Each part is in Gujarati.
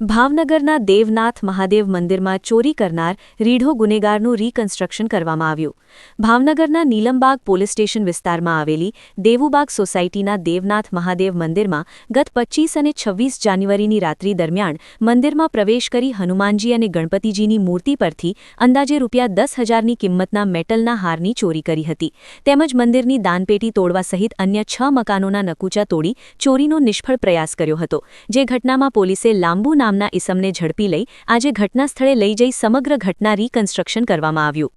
ભાવનગરના દેવનાથ મહાદેવ મંદિરમાં ચોરી કરનાર રીઢો ગુનેગારનું રીકન્સ્ટ્રક્શન કરવામાં આવ્યું. ભાવનગરના નીલમબાગ પોલીસ સ્ટેશન વિસ્તારમાં આવેલી દેવુબાગ સોસાયટીના દેવનાથ મહાદેવ મંદિરમાં ગત પચ્ચીસ અને છવ્વીસ જાન્યુઆરીની રાત્રિ દરમિયાન મંદિરમાં પ્રવેશ કરી હનુમાનજી અને ગણપતિજીની મૂર્તિ પરથી અંદાજે રૂપિયા દસ હજારની કિંમતના મેટલના હારની ચોરી કરી હતી. તેમજ મંદિરની દાનપેટી તોડવા સહિત અન્ય છ મકાનોના નકુચા તોડી ચોરીનો નિષ્ફળ પ્રયાસ કર્યો હતો. જે ઘટનામાં પોલીસે લાંબુ નામના ઇસમને ઝડપી લઈ આજે ઘટના સ્થળે લઈ જઈ સમગ્ર ઘટના રીકન્સ્ટ્રક્શન કરવામાં આવ્યું.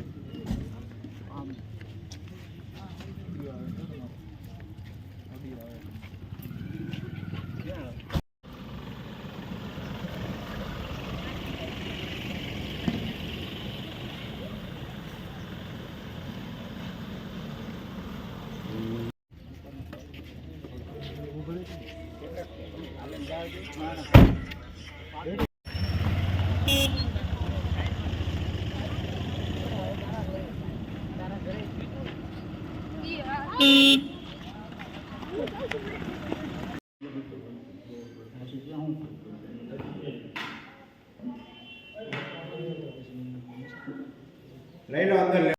లైన్ అందరు